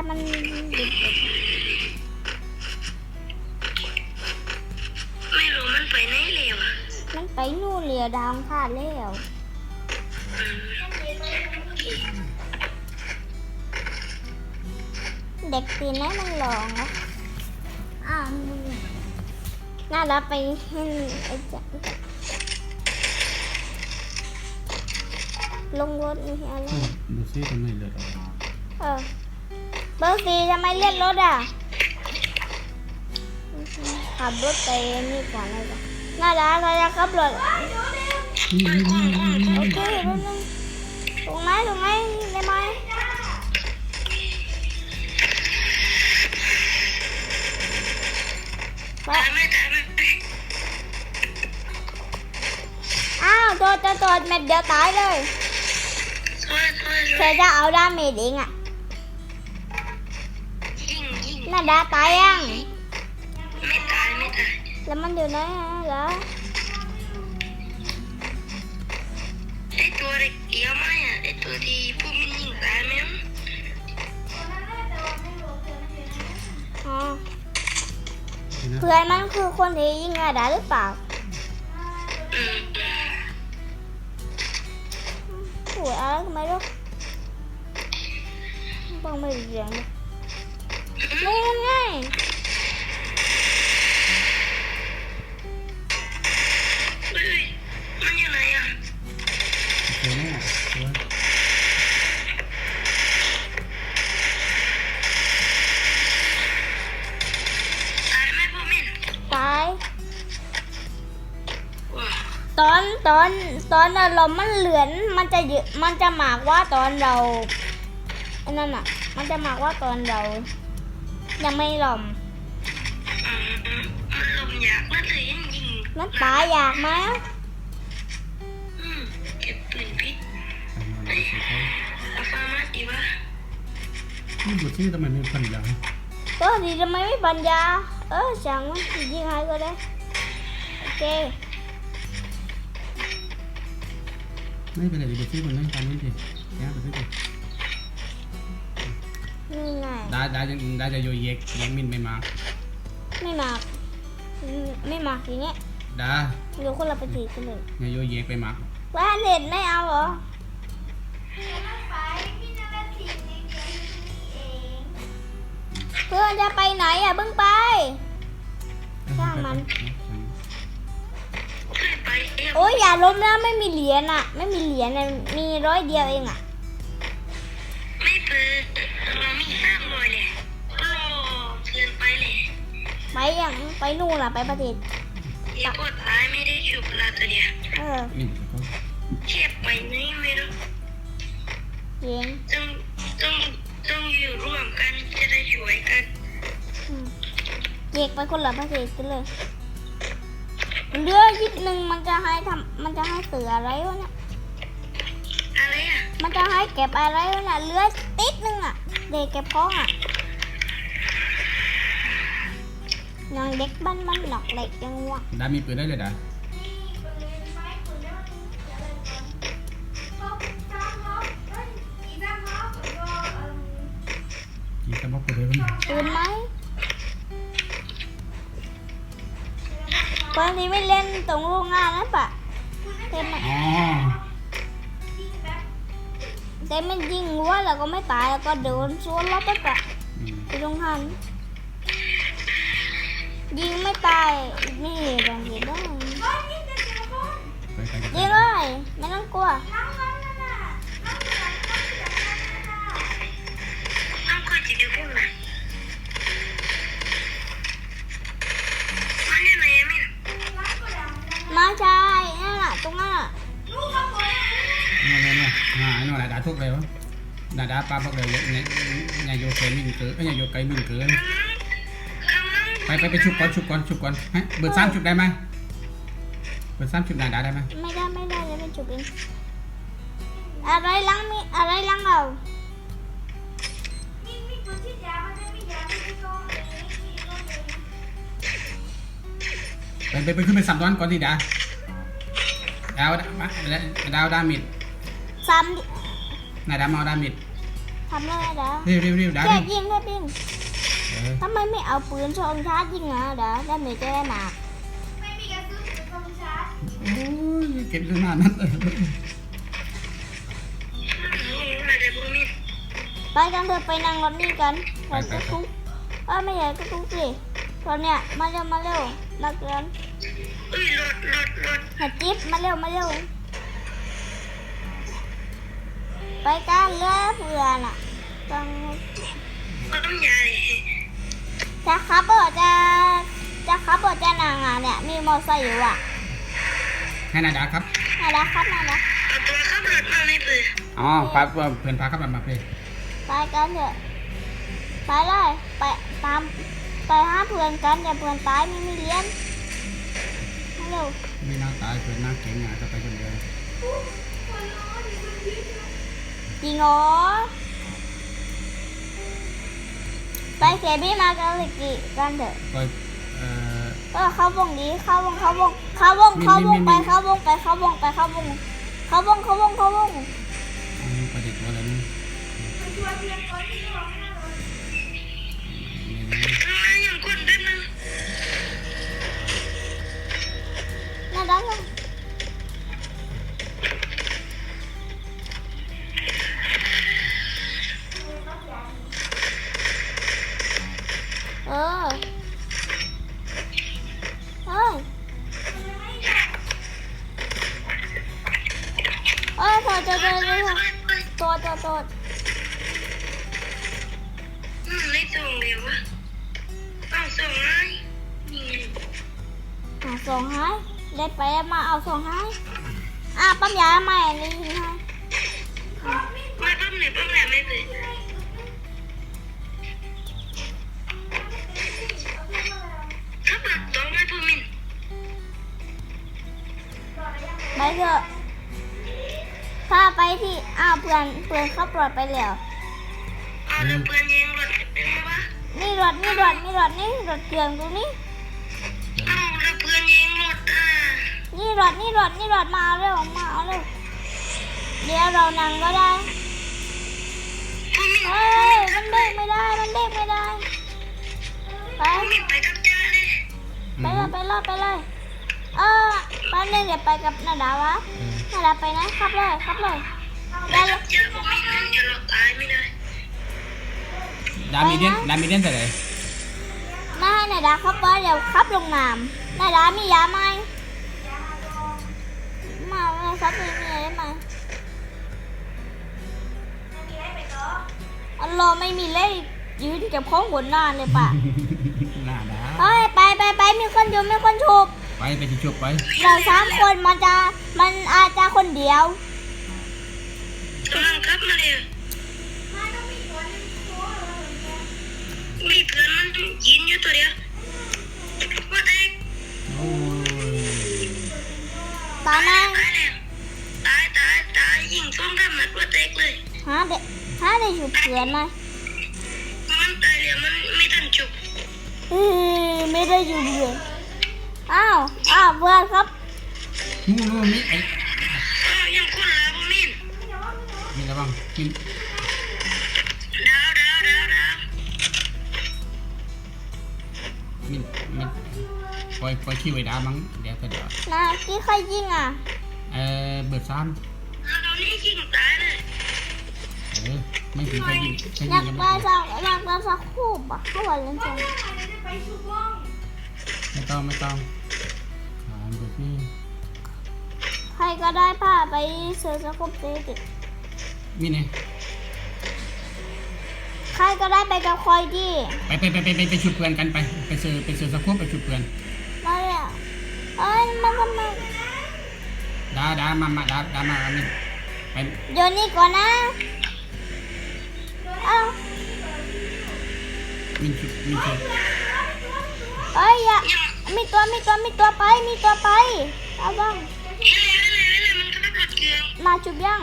รมันดิบไม่รู้มันไปไหนเร็วอะมันไปนู่นเรียดาวคาดแล้วอืมเด็กปีนี้มันหลองนะอ้าวมึงน่ารักไปให้ไอ้จ๊ะลงรถนี่อะไรดูซิทำไมเลือดออกเออ เบอร์สี่ทำไมเลื่อนรถอะ ขับรถไปนี่ก่อนเลยจ้ะน่ารักเราจะขับรถนี่นี่นี่นี่นี่โอเคแป๊บนึงตรงไหนตรงไหนได้ไหมไปตายไหมตายไหมอ้าวโดดจะโดดเม็ดเดียวตายเลยสวยสวยสเธวอยจะเอาดาเมจเองอะยิงยิงน่าดาตายยังไม่ตายไม่ตายแล้วมันอยู่ไหนอะเหรอไอตัวเด็กเอี้ยวไหมอะ ไอตัวที่พวกมันยิงตายไหมอะอ๋อนี่นะเพื่อนมันคือคนที่ยิงนาดาหรือเปล่าอืมหัวอะไรทำไมลูกฟังไม่รู้เรื่อง เลยนี่มันไงเฮ้ยมันอยู่ไหนอะโอเคแน่สวยตายไหมพวกมันตาย ว้าวตอนตอนตอนอารมณ์มันเหลือนมันจะเยอะมันจะหมากว่าตอนเราไอ้นั่นอะ มันจะหมากว่าตอนเรา ยังไม่หล่อมอืมอืมมันลมอยากนั่นเลยยังยิงมันตายอยากไหมอืมเก็บปืนพิษทำมาดูสิเขาเอาฟาร์มาดีวะนี่ดูซิทำไมไม่พันยาก็ดีทำไมไม่ปัญญา เออช่างมันยิงให้ก็ได้ โอเค ไม่เป็นไรดูซิมันไม่ตามนี้ดิแย่ไปซิดิ นี่ไง ได้ได้ยังได้จะโยเยกยังมินไม่มาไม่หมากอืมไม่หมากอย่างเงี้ยได้เดี๋ยวคนละไปถีกันเลยเนี่ยโยเยกไปมาว่าเน็ตไม่เอาเหรอเพื่อนจะไปไหนอะเพิ่งไปช่างมันเคยไปเอี้ยวโอ้ยอย่าล้มนะไม่มีเหรียญอะ ไม่มีเหรียญอะมีร้อยเดียวเองอะ ไปอย่างไปนู่นอะไปประเทศเอี้ยวก็ตายไม่ได้ฉุบลาตัวเดียวเออนี่เขาเทียบไปไหนไม่รู้เย็นต้องต้องต้องอยู่ร่วมกันจะได้ช่วยกันอืมเจกไปคนละประเทศกันเลยเรือยิบหนึ่งมันจะให้ทำมันจะให้เสืออะไรวะเนี่ยอะไรอะมันจะให้เก็บอะไรวะเนี่ยเรือติดหนึ่งอะเด็กเก็บของอะ ยังเด็กบ้านมันหลอกเด็กยังวะได้มีปืนได้เลยด่ากี่กระบอกปืนเลยมั้งปืนไหมคนที่ไม่เล่นตรงโรงงานนะปะแต่มันอ๋อแต่มันยิงรั้วแล้วก็ไม่ตายแล้วก็โดนสวนรอบไปปะอืมไปตรงหัน ยิงไม่ตายนี่ลองยิงได้ไปไปกันยิงเลยไม่ต้องกลัวมันมันยังไงอะมินมาใช่นั่นแหละตรงนั้นน่ะเนี่ยเนี่ยเนี่ยอ่าไอ้นู่นแหละด่าทุกเลยวะด่าด่าป้าพวกเลยเนี่ยเนี่ยโยเกมินเกินเอ้ยเนี่ยโยไกมินเกินข้างล่าง ไปไปไปชุบก่อนชุบก่อนชุบก่อนฮะเบอร์สามชุบได้ไหมเบอร์สามชุบด่าด่าได้ไหมไม่ได้ไม่ได้เลยไม่จุกเองอะไรล้างมีอะไรล้างเราไปไปไปขึ้นไปสับดอนก่อนที่ด่าดาวมาดาวดามิดสามนายดาวมาเอาดามิดทำเลยเด้อเร็วเร็วเร็วดาแค่เร็วยิงแค่ยิงเออ ทำไมไม่เอาปืนชงชาร์จยิงอะเด้อได้ไม่จะได้หมากโอ้ยเก็บขนาดนั้นเออมาเดี๋ยวพวกนี้ไปกันเถอะไปนั่งรถนี่กันรถตุ๊กตุ๊กเออไม่ใหญ่ก็ตุ๊กสิตอนเนี้ยมาเร็วมาเร็วนักเรียนอุ้ยรถรถรถเห็ดจิ๊บมาเร็วมาเร็วไปกันเลยเพื่อนอะต้องต้มใหญ่ จะขับเบอร์จะจะขับเบอร์จะนางอะเนี่ยมีมอไซค์อยู่อะให้นาดาครับน่ารักครับน่ารักเอาตัวขับรถมาไม่ปืนอ๋อพาเพื่อนพาครับมาเพลงไปกันเถอะไปเลยไปตามไปหาเพื่อนกันอย่าเพื่อนตายไม่มีเลี้ยนมาเร็วไม่น่าตายเพื่อนน่าเก่งอะจะไปคนเดียวจริงเหรอ ไปเสียบี้มากันเลยกี่กันเถอะก็เอ่อเออเข้าวงดีเข้าวงเข้าวงเข้าวงเข้าวงไปเข้าวงไปเข้าวงไปเข้าวงเข้าวงเข้าวงเข้าวงอืมประดิษฐ์อะไรนี่มาอย่างคนแป๊บนึงน่ารักจังเเล็ดมาเอาส่งให้อะปั๊มยาใหม่อันนี้ให้ไม่ปั๊มไหนปั๊มไหนไม่ปืนขับรถต้องไม่พูดมินไปเถอะพาไปที่อ้าวเพื่อนเพื่อนขับรถไปแล้วเอาแล้วเพื่อนยิงรถเป็นไงวะนี่รถนี่รถนี่รถนี่รถเกียงตรงนี้เอาแล้วเพื่อนยิงรถอะ นี่รถนี่รถนี่รถมาเอาเร็วมาเอาเร็วเดี๋ยวเรานั่งก็ได้พูดมินเฮ้ยมันเบรกไม่ได้มันเบรกไม่ได้ไปพูดมินไปกับจ้าเลยอืไปมเลยไปเลยไปเลยเออไปเลยเดี๋ยวไปกับนาดาวะเออนาดาไปนะขับเลยขับเลยไปได้เลกัยบจ้าพูดมินเดี๋ยวเราตายไม่ได้ดามีเด่นดามีเด่นเท่าไหร่มาให้นาดาขับไปเดี๋ยวขับลงน้ำนาดามียาไหม มาเลยครับมีมีอะไรไหมอัลโหลไม่มีเลขยืนเก็บของบนหน้าเลยป่ะหน้าดาเฮ้ยไปไปไปมีคนอยู่มีคนฉุบไปไปที่ชุบไปเราสามคนมันจะมันอาจจะคนเดียวกำลังขับมาเลยมีเพื่อนมันยินอยู่ตัวเดียวว่าแต่โอ้ยตา ตายตายยิงส้มทำมันว่าแตกเลยหาเด็กหาได้ฉุบเพื่อนไหมมันตายแล้วมันไม่ทันจุกเฮ้ยไม่ได้อยู่เพื่อนอ้าวอ้าวเพื่อนครับนู่นนู่นนี่ไอ้อ้าวยังคนละบ่มินมีอะไรบ้างมีดาวดาวดาวดาวมีมีปล่อยปล่อยขี้ไว้ดามั้งเดี๋ยวก็เดี๋ยวนะกี่ใครยิงอะเออเบิดซ้เรานี่ยิงตายเลยเออไม่ถึงใครยิงใครอยิยางกยังไปไม่สักอยากไปสักคู่ปะเขาบอกเล่นจังไม่ต้องไม่ต้องถามแบบนี้ใครก็ได้พาไปเสือสกุปตีติมีไงใครก็ได้ไปกับคอยดีไปไปไปไปไปไปชุดเพื่อนกันไปไปซื้อไปซื้อสักพวกไปชุดเพื่อนมาเลยเอ้ยมันทำไมดาดามามาดาดามาอันนี้ ไปเดี๋ยวนี้ก่อนนะเอ้ามีชุดมีชุดเอ้ยอย่ามีตัวมีตัวมีตัวไปมีตัวไปเอาบ้างเฮ้ยเฮ้ยเฮ้ยมันขับรถเกลืองมาจุบยัง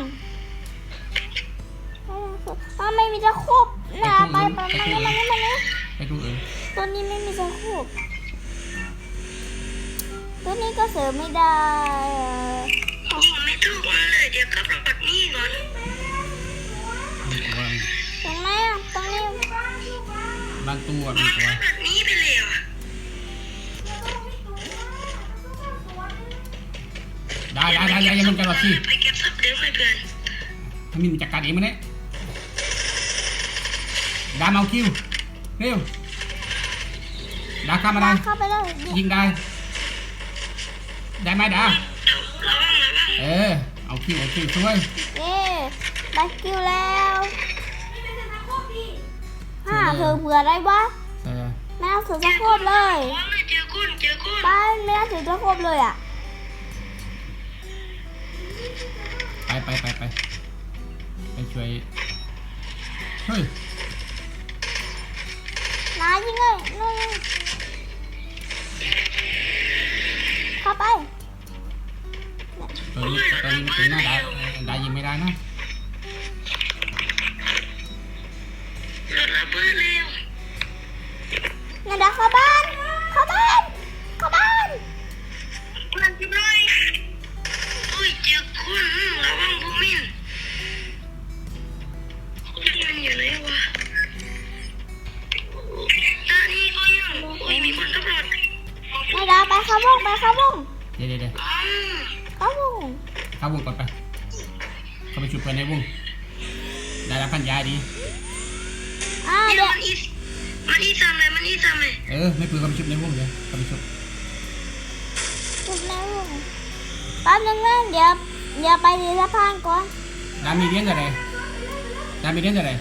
อ้าวไม่มีตะคุบนะไปไปมานี่มานี่มานี่ไปดูอื่นตัวนี้ไม่มีตะคุบตัวนี้ก็เสริมไม่ได้เออยิงไม่ถูกมันเลย เดียวขับรถนี่ก่อนมีตัวเห็นไมอะตรงนี้บางตัวมับางนตัวแบบนี้ไปเลยอะได้ได้ได้ได้มันจะแบบที่ไปเก็บซับเดี๋ยวไปเพื่อนทำมินจัดการเองมันเนี่ยดามเอาคิว เร็ว ดาข้ามมาได้ เข้าไปเลยยิงได้ ได้ไหมดา ระวังระวังเออ เอาคิวเอาคิวช่วยเย้ได้คิวแล้วห้าเธอเผื่อได้ปะเออไม่เอาถือตะโคบเลยระวังเลยเจอกุ้นเจอกุ้นบ้านไม่เอาถือตะโคบเลยอะไปไปไปไปไปช่วยเฮ้ยนายิงเลยนู่นเข้าไป ตัวนี้ตัวนี้มันถึงหน้าดาดายิงไม่ได้นะ ดาดาพันยาดีอ่าเดี๋ยเดี๋ยววมันอีมันอีทำไมมันอีทำไมเออ ไม่ปืนเข้าไปชุบในวงเดี๋ยวเข้าไปชุบจุดในวงแป๊บนึงนะเดี๋ยวเดี๋ยวไปที่สะพานก่อนดามีเลี้ยงอะไรดามีเลี้ยงอะไร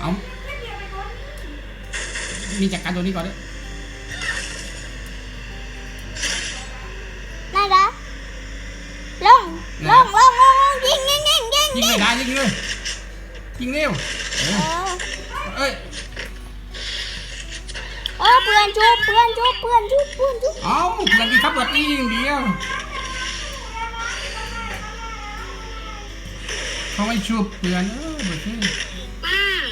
เอามีจัดการตัวนี้ก่อนด้ว งยิงยิงยิไม่งได้ยิงเลยยิงเร็วเอเอออเอ้ยเออเพื่อนชุบเพื่อนชุบเพื่อนชุบเพื่อนชุบเอาเพื่อนที่ขับรถนี่อย่างเดียวเขาไม่ชุบเพื่อนเออเบอร์ซี่อืม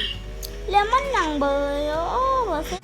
แล้วมันหนังเบอร์โอ้เบอร์สิ